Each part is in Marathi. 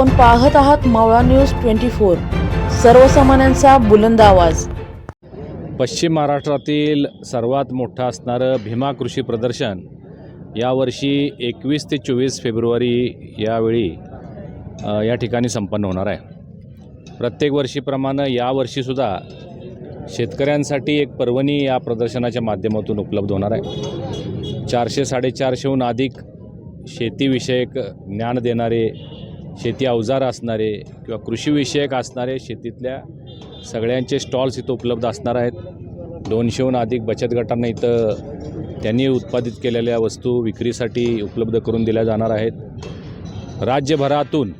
आपण पाहत आहात मावळा न्यूज ट्वेंटी फोर. सर्वसामान्यांचा बुलंद आवाज. पश्चिम महाराष्ट्रातील सर्वात मोठं असणारं भीमा कृषी प्रदर्शन यावर्षी एकवीस ते चोवीस फेब्रुवारी यावेळी या ठिकाणी संपन्न होणार आहे. प्रत्येक वर्षीप्रमाणे यावर्षीसुद्धा शेतकऱ्यांसाठी एक पर्वणी या प्रदर्शनाच्या माध्यमातून उपलब्ध होणार आहे. चारशे साडेचारशेहून अधिक शेतीविषयक ज्ञान देणारे शेती अवजार असणारे किंवा कृषीविषयक असणारे शेतीतल्या सगळ्यांचे स्टॉल्स इथं उपलब्ध असणार आहेत. दोनशेहून अधिक बचत गटांना इथं त्यांनी उत्पादित केलेल्या वस्तू विक्रीसाठी उपलब्ध करून दिल्या जाणार आहेत. राज्यभरातून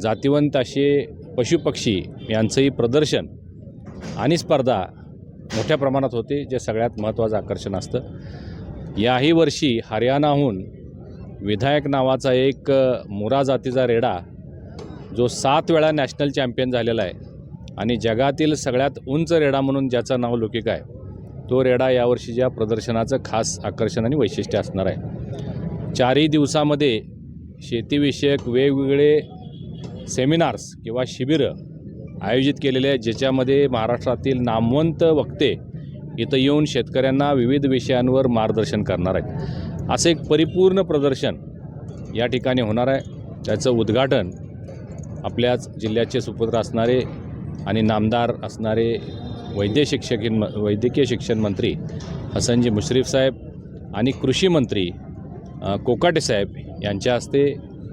जातिवंत असे पशुपक्षी यांचंही प्रदर्शन आणि स्पर्धा मोठ्या प्रमाणात होते जे सगळ्यात महत्त्वाचं आकर्षण असतं. याही वर्षी हरियाणाहून विधायक नावाचा एक मुरा जातीचा रेडा जो सात वेळा नॅशनल चॅम्पियन झालेला आहे. आणि जगातील सगळ्यात उंच रेडा म्हणून ज्याचं नाव लौकिक आहे तो रेडा यावर्षीच्या प्रदर्शनाचं खास आकर्षण आणि वैशिष्ट्य असणार आहे. चारही दिवसामध्ये शेतीविषयक वेगवेगळे सेमिनार्स किंवा शिबिरं आयोजित केलेले आहेत ज्याच्यामध्ये महाराष्ट्रातील नामवंत वक्ते इथं येऊन शेतकऱ्यांना विविध विषयांवर मार्गदर्शन करणार आहेत. असं एक परिपूर्ण प्रदर्शन या ठिकाणी होणार आहे. त्याचं उद्घाटन आपल्याच जिल्ह्याचे सुपुत्र असणारे आणि नामदार असणारे वैद्य शिक्षकीन वैद्यकीय शिक्षण मंत्री हसनजी मुश्रीफ साहेब आणि कृषी मंत्री कोकाटे साहेब यांच्या हस्ते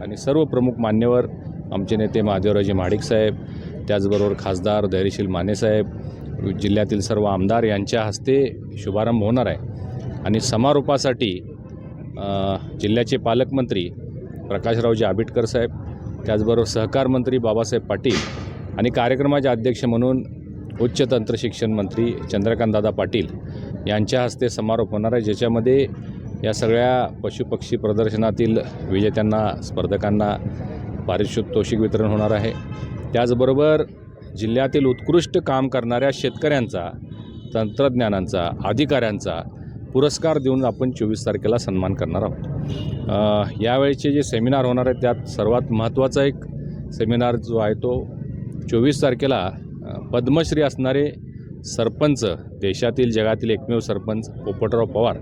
आणि सर्व प्रमुख मान्यवर आमचे नेते महादेवराजे महाडिक साहेब त्याचबरोबर खासदार धैर्यशील मानेसाहेब जिल्ह्यातील सर्व आमदार यांच्या हस्ते शुभारंभ होणार आहे. आणि समारोपासाठी जिल्ह्याचे पालकमंत्री प्रकाशरावजी आबिटकर साहेब त्याचबरोबर सहकार मंत्री बाबासाहेब पाटील आणि कार्यक्रमाचे अध्यक्ष म्हणून उच्च तंत्र शिक्षण मंत्री चंद्रकांतदादा पाटील यांच्या हस्ते समारोप होणार आहे ज्याच्यामध्ये या सगळ्या पशुपक्षी प्रदर्शनातील विजेत्यांना स्पर्धकांना पारितोषिक वितरण होणार आहे. त्याचबरोबर जिल्ह्यातील उत्कृष्ट काम करणाऱ्या शेतकऱ्यांचा तंत्रज्ञानांचा अधिकाऱ्यांचा पुरस्कार देऊन आपण चोवीस तारखेला सन्मान करणार आहोत. यावेळचे यावेळीचे जे सेमिनार होणार आहे त्यात सर्वात महत्त्वाचा एक सेमिनार जो आहे तो चोवीस तारखेला पद्मश्री असणारे सरपंच देशातील जगातील एकमेव सरपंच पोपटराव पवार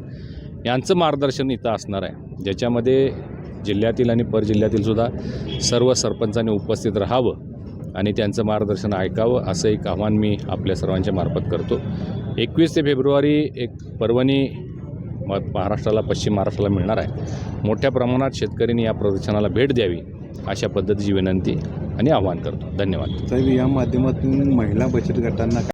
यांचं मार्गदर्शन इथं असणार आहे. ज्याच्यामध्ये जिल्ह्यातील आणि परजिल्ह्यातील सुद्धा सर्व सरपंचांनी उपस्थित राहावं. आणि त्यांचं मार्गदर्शन ऐकावं असं एक आव्हान मी आपल्या सर्वांच्या मार्फत करतो. एकवीस ते फेब्रुवारी एक पर्वणी म महाराष्ट्राला पश्चिम महाराष्ट्राला मिळणार आहे. मोठ्या प्रमाणात शेतकऱ्यांनी या प्रदर्शनाला भेट द्यावी अशा पद्धतीची विनंती आणि आवाहन करतो. धन्यवाद. साहेब या माध्यमातून महिला बचत गटांना